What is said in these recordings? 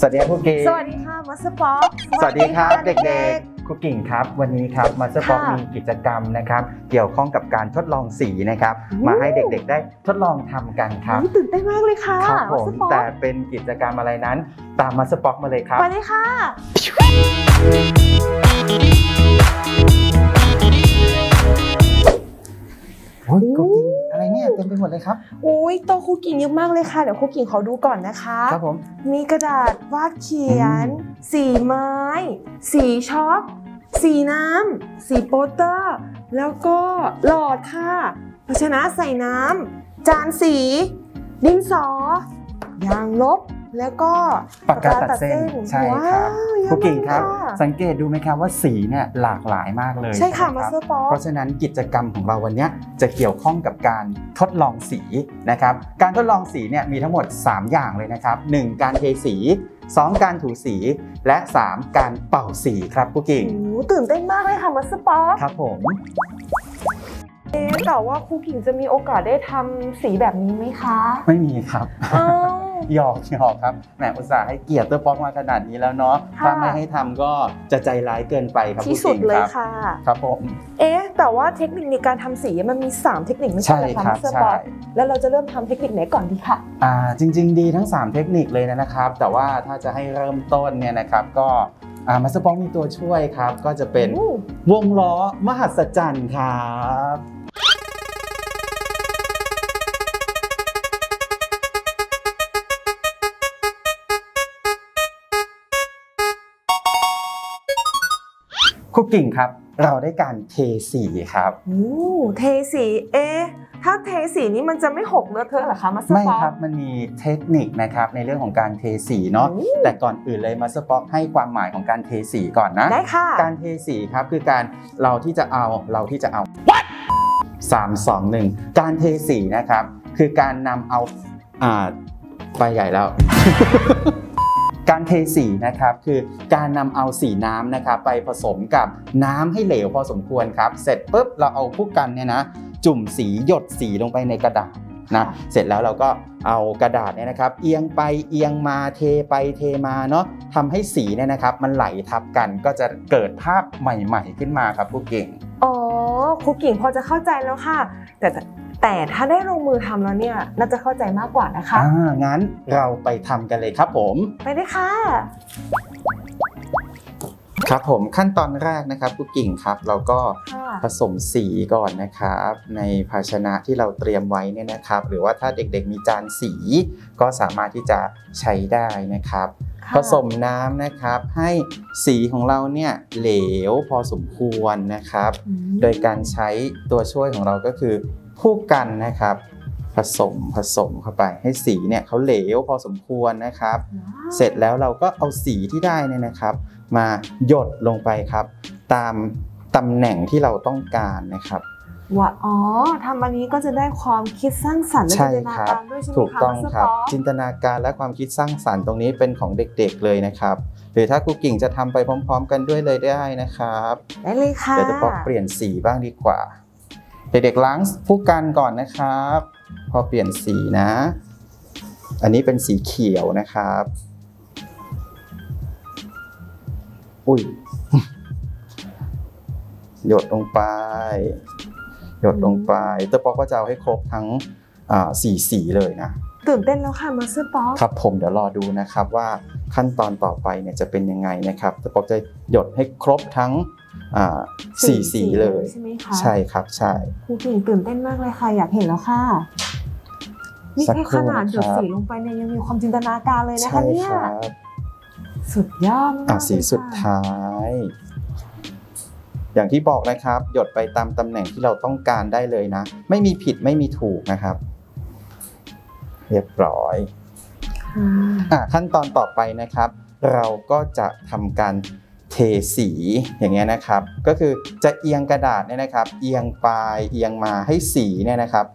สวัสดีครับคุกกิ่งสวัสดีค่ะมัสป๊อกสวัสดีครับเด็กๆคุกกิ่งครับ วันนี้ครับมาสเตอร์ป๊อกค่ะมีกิจกรรมนะครับ เกี่ยวข้องกับการทดลองสีนะครับโอ้มาให้เด็กๆ ได้ทดลองทำกันครับอุ๊ยตื่นเต้นมากเลยค่ะครับผมัมสป๊อกแต่เป็นกิจกรรมอะไรนั้น ตามมาสเตอร์ป๊อกมาเลยครับไปเลยค่ะโอ้ยคุกกิ่งอะไร เนี่ยเต็มไปหมดเลยครับอุ้ยโตะคุกกิ่งเยอะมากเลยค่ะเดี๋ยวคุกกิ่งขอดูก่อนนะคะครับผมมีกระดาษวาดเขียนอืมสีไม้ สีช็อกสีน้ำสีโปสเตอร์ แล้วก็หลอดค่ะภาชนะใส่น้ำจานสี ดินสอ ยางลบ แล้วก็ปากกาตัดเส้นใช่ครับว้าวเยอะคุกกิ่งครับมากะสังเกตดูไหมครับว่าสีเนี่ยหลากหลายมากเลยใช่ค่ะไหมาสรับเตอร์ป๊อกเพราะฉะนั้นกิจกรรมของเราวันเนี้ยจะเกี่ยวข้องกับการทดลองสีนะครับ การทดลองสีเนี่ยมีทั้งหมด 3 อย่างเลยนะครับ 1. การเทสี 2. การถูสีและ 3. การเป่าสีครับกุกกิ่งโอ้โหตื่นเต้นมากเลยค่ะมาสป๊อกครับผมเอ๊ะแต่ว่าครูกิ่งจะมีโอกาสได้ทำสีแบบนี้ไหมคะ ไม่มีครับอ้าว หยอกหยอกครับแหมอุตส่าห์ให้เกียรติเตอร์ป๊อกมาขนาดนี้แล้วเนาะค่ะถ้าไม่ให้ทำก็จะใจร้ายเกินไปครับที่กุ๊กสุดกิ่งเลยรับค่ะครับผมเอ๊ะแต่ว่าเทคนิคในการทำสีมันมี 3 เทคนิคไม่ใช่ใช่เหรอคะครับมาสเตอร์ใช่ป๊อกแล้วเราจะเริ่มทำเทคนิคไหนก่อนดีค่ะอ่าจริง ๆ ดีทั้ง 3 เทคนิคเลยนะครับ แต่ว่าถ้าจะให้เริ่มต้นเนี่ยนะครับก็อ่ามาสปองมีตัวช่วยครับ ก็จะเป็นอู้วงล้อมหัศจรรย์ครับ คุกกิ่งครับ เราได้การเทสีครับอู้เทสีเอ๊ะถ้าเทสีนี้มันจะไม่หกเลอะเทอะเหรอคะมาสเตอไม่ร์ป๊อกครับมันมีเทคนิคนะครับในเรื่องของการเทสีเนาะอู้แต่ก่อนอื่นเลยมาสปอกให้ความหมายของการเทสีก่อนนะได้ค่ะการเทสีครับคือการเราที่จะเอาเราที่จะเอาสามสองหนึ่งการเทสีนะครับ คือการนำเอาอ่าไปใหญ่แล้ว การเทสีนะครับคือการนำเอาสีน้ำนะครับไปผสมกับน้ำให้เหลวพอสมควรครับ เสร็จปุ๊บเราเอาผู้กันเนี่ยนะจุ่มสีหยดสีลงไปในกระดาษนะค่ะเสร็จแล้วเราก็เอากระดาษเนี่ยนะครับ เอียงไปเอียงมาเทไปเทมาเนาะทำให้สีเนี่ยนะครับ มันไหลทับกันก็จะเกิดภาพใหม่ ๆ ขึ้นมาครับผู้เก่งอ๋อ ครูกิ่งพอจะเข้าใจแล้วค่ะแต่แต่แต่ถ้าได้ลงมือทำแล้วเนี่ยน่าจะเข้าใจมากกว่านะคะอ่างั้นเราไปทำกันเลยครับผม ไปเลยค่ะ ครับผมขั้นตอนแรกนะครับกุ๊กกิ่งครับ เราก็ค่ะผสมสีก่อนนะครับ ในภาชนะที่เราเตรียมไว้เนี่ยนะครับ หรือว่าถ้าเด็กๆมีจานสีก็สามารถที่จะใช้ได้นะครับค่ะ ผสมน้ำนะครับ ให้สีของเราเนี่ยเหลวพอสมควรนะครับอืมโดยการใช้ตัวช่วยของเราก็คือผู้กันนะครับ ผสมผสมเข้าไป ให้สีเนี่ยเขาเหลวพอสมควรนะครับว้าวเสร็จแล้วเราก็เอาสีที่ได้เนี่ยนะครับ มาหยดลงไปครับ ตามตำแหน่งที่เราต้องการนะครับ ว่าอ๋อทำอันนี้ก็จะได้ความคิดสร้างสรรค์และใช่จินตนาครับการด้วยใช่ไหมถูกคะต้องมาสเตอครับป๊อกจินตนาการและความคิดสร้างสรรค์ตรงนี้เป็นของเด็กๆเลยนะครับ หรือถ้าครูกิ่งจะทำไปพร้อม ๆ กันด้วยเลยได้นะครับได้เลยค่ะเดี๋ยวจะปอกเปลี่ยนสีบ้างดีกว่า เด็กๆล้างผู้กันก่อนนะครับ พอเปลี่ยนสีนะ อันนี้เป็นสีเขียวนะครับ อุ้ยหยดลงไป หยดลงไปเตอร์ป๊อกก็จะเอาให้ครบทั้งอ่าสี่สีเลยนะตื่นเต้นแล้วค่ะมาสเตอร์ป๊อกครับผมเดี๋ยวรอดูนะครับว่าขั้นตอนต่อไปเนี่ยจะเป็นยังไงนะครับเตอร์ป๊อกจะหยดให้ครบทั้งอ่าสี่สีเลยใช่ไหมคะใช่ครับใช่ครูกิ่งตื่นเต้นมากเลยค่ะอยากเห็นแล้วค่ะนี่สักแค่คขรู่นาดหยดนะครับสีลงไปเนี่ยยังมีความจินตนาการเลยนะคะใช่เนี่ยครับสุดยอดมากอะสีเลยค่ะสุดท้าย อย่างที่บอกนะครับ หยดไปตามตำแหน่งที่เราต้องการได้เลยนะ ไม่มีผิดไม่มีถูกนะครับ เรียบร้อยค่ะอะขั้นตอนต่อไปนะครับ เราก็จะทำการเทสีอย่างเงี้ยนะครับ ก็คือจะเอียงกระดาษเนี่ยนะครับ เอียงปลายเอียงมาให้สีเนี่ยนะครับ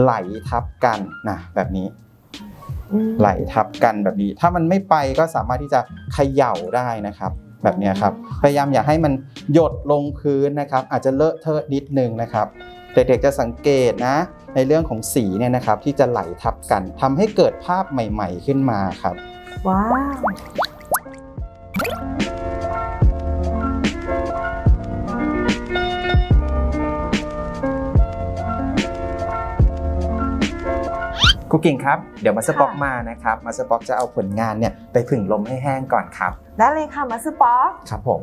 ไหลทับกันนะแบบนี้อืมไหลทับกันแบบนี้ ถ้ามันไม่ไปก็สามารถที่จะเขย่าได้นะครับ แบบเนี้ยครับพยายามอย่าให้มันหยดลงพื้นนะครับ อาจจะเลอะเทอะนิดนึงนะครับเด็กๆจะสังเกตนะ ในเรื่องของสีเนี่ยนะครับที่จะไหลทับกันทำให้เกิดภาพใหม่ ๆ ขึ้นมาครับ ว้าว รูกิ่งครับ เดี๋ยวมาสต็อกมานะครับ มาสต็อกจะเอาผลงานเนี่ยไปผึ่งลมให้แห้งก่อนครับ ได้เลยค่ะมาสเตอร์ป๊อกครับผม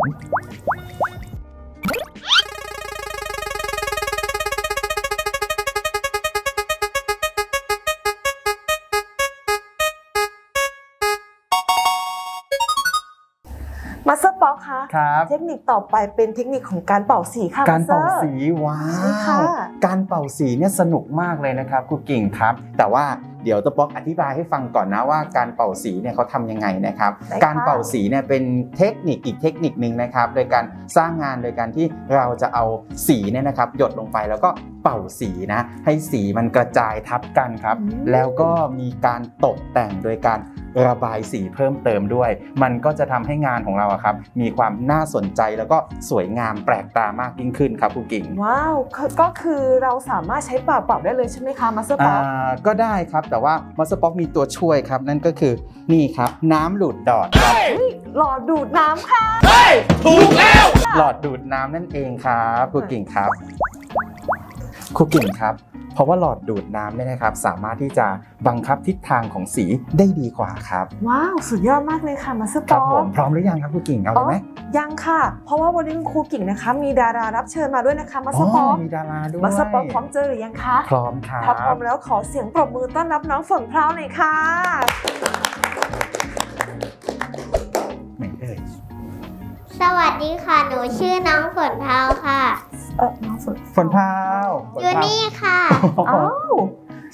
มาสเตอร์ป๊อกคะครับเทคนิคต่อไปเป็นเทคนิคของการเป่าสีค่ะการเป่ามาสตอสีว้าใช่ค่ะวการเป่าสีเนี่ยสนุกมากเลยนะครับครูกิ่งครับ แต่ว่า เดี๋ยวตะป๊อกอธิบายให้ฟังก่อนนะว่าการเป่าสีเนี่ยเขาทำยังไงนะครับ ได้ค่ะ การเป่าสีเนี่ยเป็นเทคนิคอีกเทคนิคนึงนะครับ โดยการสร้างงานโดยการที่เราจะเอาสีเนี่ยนะครับ หยดลงไปแล้วก็เป่าสีนะ ให้สีมันกระจายทับกันครับ อืม แล้วก็มีการตกแต่งโดยการระบายสีเพิ่มเติมด้วย มันก็จะทำให้งานของเราอะครับ มีความน่าสนใจแล้วก็สวยงามแปลกตามากยิ่งขึ้นครับครูกิ่ง ว้าวก็ก็คือเราสามารถใช้เป่าเป่าได้เลยใช่ไหมคะมาสเตอร์ป๊อ่าอกก็ได้ครับแต่ว่ามัสป๊อกมีตัวช่วยครับ นั่นก็คือนี่ครับน้ำหลุดดอดครับหลอดดูดน้ำค่ะหลอดดูดน้ำนั่นเองครับครูกิ่งครับครูกิ่งครับ เพราะว่าหลอดดูดน้ำเนี่ยนะครับสามารถที่จะบังคับทิศทางของสีได้ดีกว่าครับว้าว สุดยอดมากเลยค่ะมาสเตอร์คป๊รัอบผกมพร้อมหรือยังครับครูกิ่งเอาเลยไหมยังค่ะ เพราะว่าวันนี้คุณครูกิ่งนะคะ มีดารารับเชิญมาด้วยนะคะมาสเตอร์ป๊อกมีดาราด้วยมาสเตอร์ป๊อกพร้อมเจอหรือยังคะพร้อมครัถ้าพร้อมบแล้วขอเสียงปรบมือต้อนรับน้องฝนพราวหน่อยค่ะไหนเอ่ยสวัสดีค่ะ หนูชื่อน้องฝนเทาค่ะ เออน้องฝนฝนพราวฝอยู่พราวนี่ค่ะอ้าว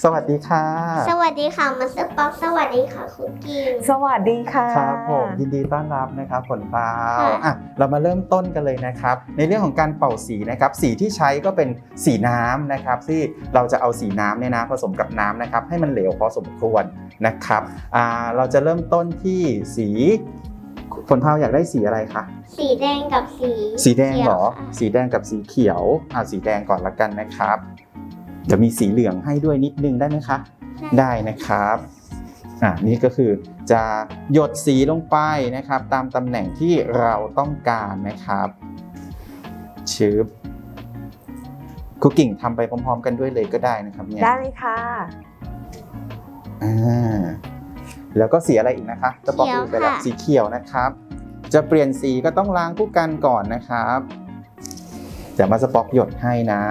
สวัสดีค่ะ สวัสดีค่ะมาสเตอร์ป๊อกสวัสดีค่ะคุณกิงสวัสดีค่ะ ครับผมยินดีต้อนรับนะครับฝนฟ้าวค่ะอะเรามาเริ่มต้นกันเลยนะครับ ในเรื่องของการเป่าสีนะครับ สีที่ใช้ก็เป็นสีน้ำนะครับที่เราจะเอาสีน้ำเนี่ยนะผสมกับน้ำนะครับ ให้มันเหลวพอสมควรนะครับอ่าเราจะเริ่มต้นที่สี ฝนพราวอยากได้สีอะไรคะสีแดงกับสีสีแดงเหรอขียวค่ะสีแดงกับสีเขียวอ่าสีแดงก่อนละกันนะครับเดี๋ยวมีสีเหลืองให้ด้วยนิดนึงได้ไหมคะได้นะครับอ่านี่ก็คือจะหยดสีลงไปนะครับ ตามตำแหน่งที่เราต้องการนะครับชืบคุกกิ่งทำไปพร้อม ๆ กันด้วยเลยก็ได้นะครับเนี่ยได้เลยค่ะอ่า แล้วก็สีอะไรอีกนะคะจะบอกดูไปแล้วสีเขียวนะครับ จะเปลี่ยนสีก็ต้องล้างผู้กันก่อนนะครับเดี๋ยวมาสปอกหยดให้นะ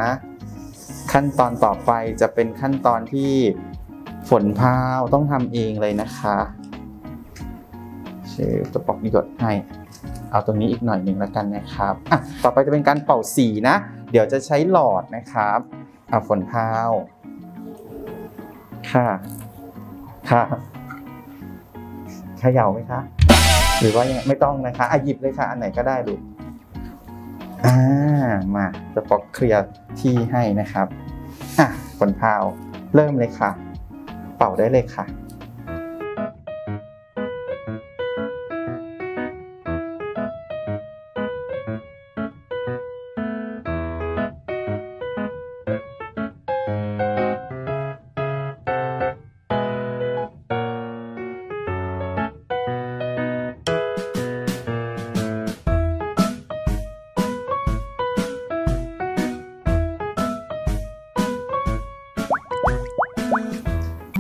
ขั้นตอนต่อไปจะเป็นขั้นตอนที่ฝนพราวต้องทำเองเลยนะคะชื่อสปอกหยดให้เอาตรงนี้อีกหน่อยหนึ่งแล้วกันนะครับอะต่อไปจะเป็นการเป่าสีนะ เดี๋ยวจะใช้หลอดนะครับเอาฝนพราวค่ะค่ะ เขย่าไหมคะ หรือว่ายังไงไม่ต้องนะคะอะหยิบเลยค่ะ อันไหนก็ได้ลูกอ่ามาจะปอกเคลียร์ที่ให้นะครับอะฝนพาวเริ่มเลยค่ะ เป่าได้เลยค่ะ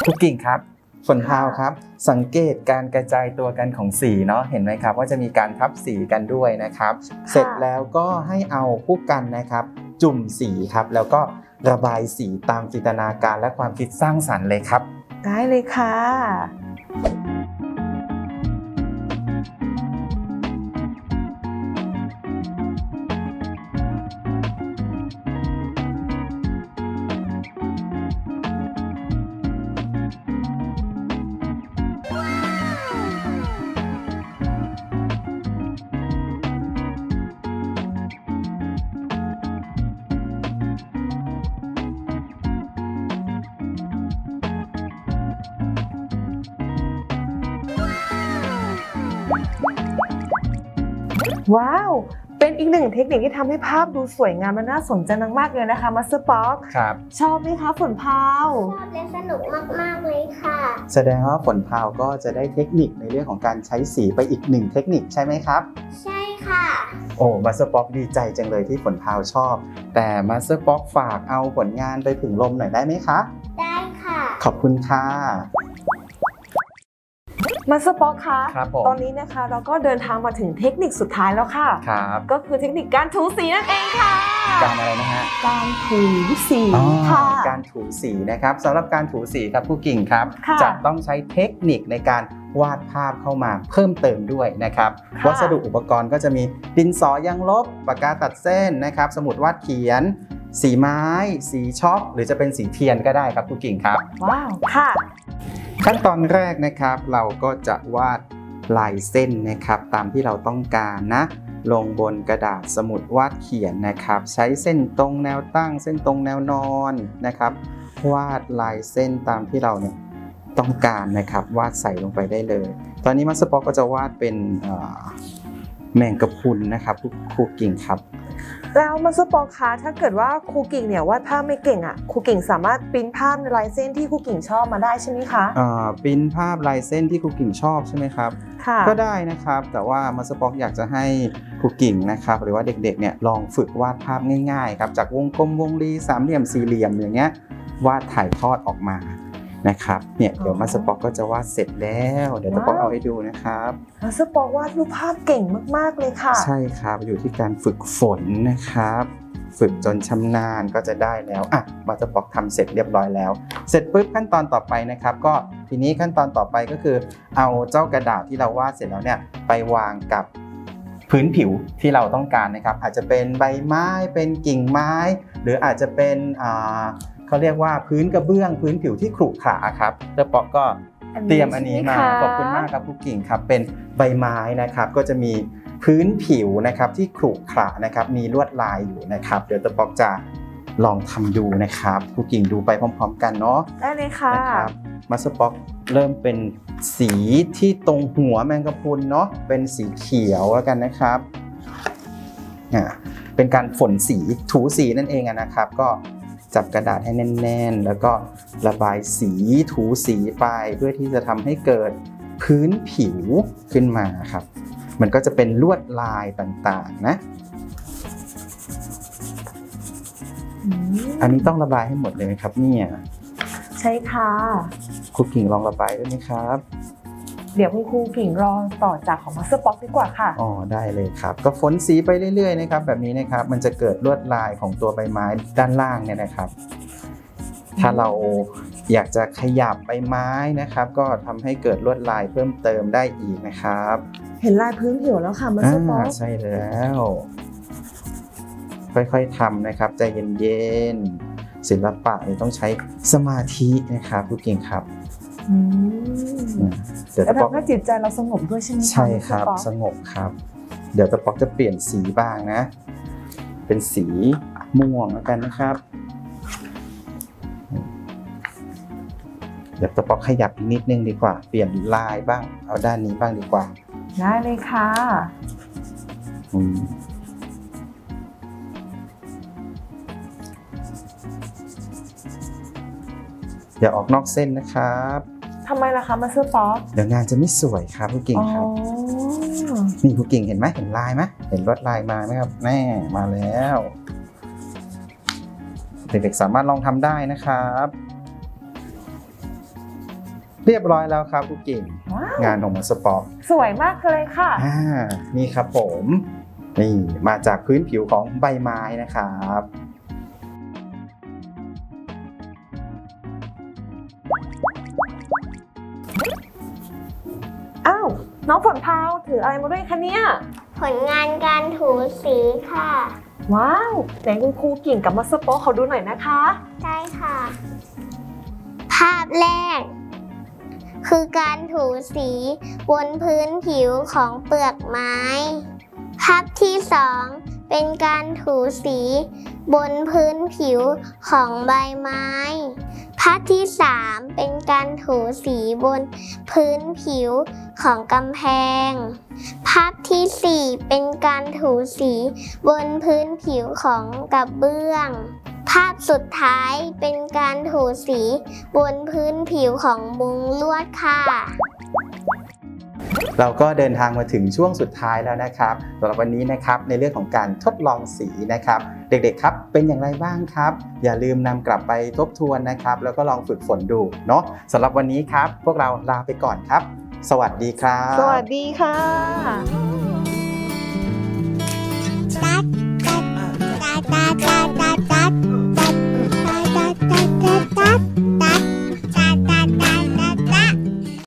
คุกกิ่งครับฝนพราวครับ สังเกตการกระจายตัวกันของสีเนาะเห็นไหมครับ ว่าจะมีการทับสีกันด้วยนะครับ เสร็จแล้วก็ให้เอาผู้กันนะครับ จุ่มสีครับ แล้วก็ระบายสีตามจินตนาการและความคิดสร้างสรรค์เลยครับ ได้เลยค่ะ ว้าว เป็นอีกหนึ่งเทคนิคที่ทำให้ภาพดูสวยงามและน่าสนใจมากๆเลยนะคะมาสเตอร์ป๊อกครับชอบไหมคะฝนพราวชอบและสนุกมากๆเลยค่ะ แสดงว่าฝนพราวก็จะได้เทคนิคในเรื่องของการใช้สีไปอีกหนึ่งเทคนิคใช่ไหมครับ ใช่ค่ะ โอ้มาสเตอร์ป๊อกดีใจจังเลยที่ฝนพราวชอบ แต่มาสเตอร์ป๊อกฝากเอาผลงานไปผึ่งลมหน่อยได้ไหมคะ ได้ค่ะ ขอบคุณค่ะ มาสปอคคะครับผมตอนนี้นะคะเราก็เดินทางมาถึงเทคนิคสุดท้ายแล้วค่ะครับก็คือเทคนิคการถูสีนั่นเองค่ะ การอะไรนะฮะการถูสีอ๋อค่ะการถูสีนะครับสำหรับการถูสีครับผู้กิ่งครับค่ะจะต้องใช้เทคนิคในการวาดภาพเข้ามาเพิ่มเติมด้วยนะครับค่ะวัสดุอุปกรณ์ก็จะมีดินสอยางลบปากกาตัดเส้นนะครับ สมุดวาดเขียน สีไม้ สีช็อกหรือจะเป็นสีเทียนก็ได้ครับผู้กิ่งครับ ว้าว ค่ะ ขั้นตอนแรกนะครับเราก็จะวาดลายเส้นนะครับ ตามที่เราต้องการนะ ลงบนกระดาษสมุดวาดเขียนนะครับ ใช้เส้นตรงแนวตั้ง เส้นตรงแนวนอนนะครับ วาดลายเส้นตามที่เราเนี่ยต้องการนะครับ วาดใส่ลงไปได้เลย ตอนนี้มัสปอกก็จะวาดเป็นเแมงกะพรุนนะครับครูครูกิ่งครับ แล้วมาสปอคคะถ้าเกิดว่าครูกิ่งเนี่ยวาดภาพไม่เก่งอะครูกิ่งสามารถปริ้นภาพในลายเส้นที่ครูกิ่งชอบมาได้ใช่ไหมคะเอ่อปริ้นภาพลายเส้นที่ครูกิ่งชอบใช่ไหมครับค่ะก็ได้นะครับ แต่ว่ามาสปอกอยากจะให้ครูกิ่งนะครับหรือว่าเด็กๆเนี่ยลองฝึกวาดภาพง่ายๆครับจากวงกลมวงรีสามเหลี่ยมสี่เหลี่ยมอย่างเงี้ยวาดถ่ายทอดออกมา นะครับเนี่ยเดี๋ยวมาสปอกก็จะวาดเสร็จแล้ว เดี๋ยวตะปอกเอาให้ดูนะครับมาสปอควาดรูปภาพเก่งมาก ๆเลยค่ะ ใช่ครับอยู่ที่การฝึกฝนนะครับ ฝึกจนชำนาญก็จะได้แล้วอะมาสปอกทำเสร็จเรียบร้อยแล้ว เสร็จปุ๊บขั้นตอนต่อไปนะครับ ก็ทีนี้ขั้นตอนต่อไปก็คือ เอาเจ้ากระดาษที่เราวาดเสร็จแล้วเนี่ยไปวางกับพื้นผิวที่เราต้องการนะครับ อาจจะเป็นใบไม้เป็นกิ่งไม้ หรืออาจจะเป็นอ่า เขาเรียกว่าพื้นกระเบื้องพื้นผิวที่ขรุขระครับเจ้าปอกก็เตรียมอันนี้มาใช่ไหขอบคุณมากครับผู้กิ่งครับ เป็นใบไม้นะครับก็จะมีพื้นผิวนะครับที่ขรุขระนะครับมีลวดลายอยู่นะครับ เดี๋ยวตะปอกจะลองทำดูนะครับผู้กิ่งดูไปพร้อม ๆ กันเนาะได้เลยค่ะนะครับมาสป็อกเริ่มเป็นสีที่ตรงหัวแมงกะพรุนเนาะเป็นสีเขียวแล้วกันนะครับอ่าเป็นการฝนสีถูสีนั่นเองอะนะครับ ก็ จับกระดาษให้แน่น ๆ แล้วก็ระบายสีถูสีไปเพื่อที่จะทำให้เกิดพื้นผิวขึ้นมาครับ มันก็จะเป็นลวดลายต่างๆนะ อันนี้ต้องระบายให้หมดเลยไหมครับเนี่ย ใช่ค่ะครูกิ่งลองระบายได้ไหมครับ เดี๋ยวคุณครูกิ่งรอต่อจากของมาสเตอร์ป๊อกดีกว่าค่ะ อ๋อได้เลยครับ ก็ฝนสีไปเรื่อยๆนะครับแบบนี้นะครับมันจะเกิดลวดลายของตัวใบไม้ด้านล่างเนี่ยนะครับ ถ้าเราอยากจะขยับใบไม้นะครับ ก็ทำให้เกิดลวดลายเพิ่มเติมได้อีกนะครับ เห็นลายพื้นผิวแล้วค่ะมาสเตอร์ป๊ออ่ากใช่แล้ว ค่อยๆทำนะครับใจเย็นๆศิลปะเนี่ยต้องใช้สมาธินะครับผู้เก่งครับอืมอืม เดี๋ยวแล้วตะปอกทำให้จิตใจเราสงบด้วยใช่ไหมคะใช่ครับมาสสเตอร์ป๊อกงบครับ เดี๋ยวตะปอกจะเปลี่ยนสีบ้างนะ เป็นสีม่วงแล้วกันนะครับ เดี๋ยวตะปอกขยับอีกนิดนึงดีกว่า เปลี่ยนลายบ้าง เอาด้านนี้บ้างดีกว่าได้เลยค่ะอืมอย่าออกนอกเส้นนะครับ ทำไมล่ะคะมาสเตอร์ป๊อกเดี๋ยวงานจะไม่สวยครับผู้กิ่งอ๋อครับนี่ครูกิ่งเห็นไหมเห็นลายไหมเห็นลวดลายมาไหมครับแน่มาแล้ว เด็กๆสามารถลองทำได้นะครับ เรียบร้อยแล้วครับครูกิ่งว้าวงานของมัสปอร์สวยมากเลยค่ะอ่านี่ครับผมนี่มาจากพื้นผิวของใบไม้นะครับ น้องฝนพราวถืออะไรมาด้วยคะเนี่ย ผลงานการถูสีค่ะ ว้าวไหนคุณครูกิ่งกับมาสเตอร์ป๊อกเขาดูหน่อยนะคะ ได้ค่ะ ภาพแรก คือการถูสีบนพื้นผิวของเปลือกไม้ ภาพที่สอง เป็นการถูสีบนพื้นผิวของใบไม้ภาพที่สามเป็นการถูสีบนพื้นผิวของกำแพงภาพที่สี่เป็นการถูสีบนพื้นผิวของกระเบื้อง ภาพสุดท้ายเป็นการถูสีบนพื้นผิวของมุงลวดค่ะ เราก็เดินทางมาถึงช่วงสุดท้ายแล้วนะครับสำหรับวันนี้นะครับในเรื่องของการทดลองสีนะครับ เด็กๆครับเป็นอย่างไรบ้างครับ อย่าลืมนำกลับไปทบทวนนะครับ แล้วก็ลองฝึกฝนดูเนาะสำหรับวันนี้ครับ พวกเราลาไปก่อนครับ สวัสดีครับ สวัสดีค่ะตัดตัดตัดตัดตัดตัด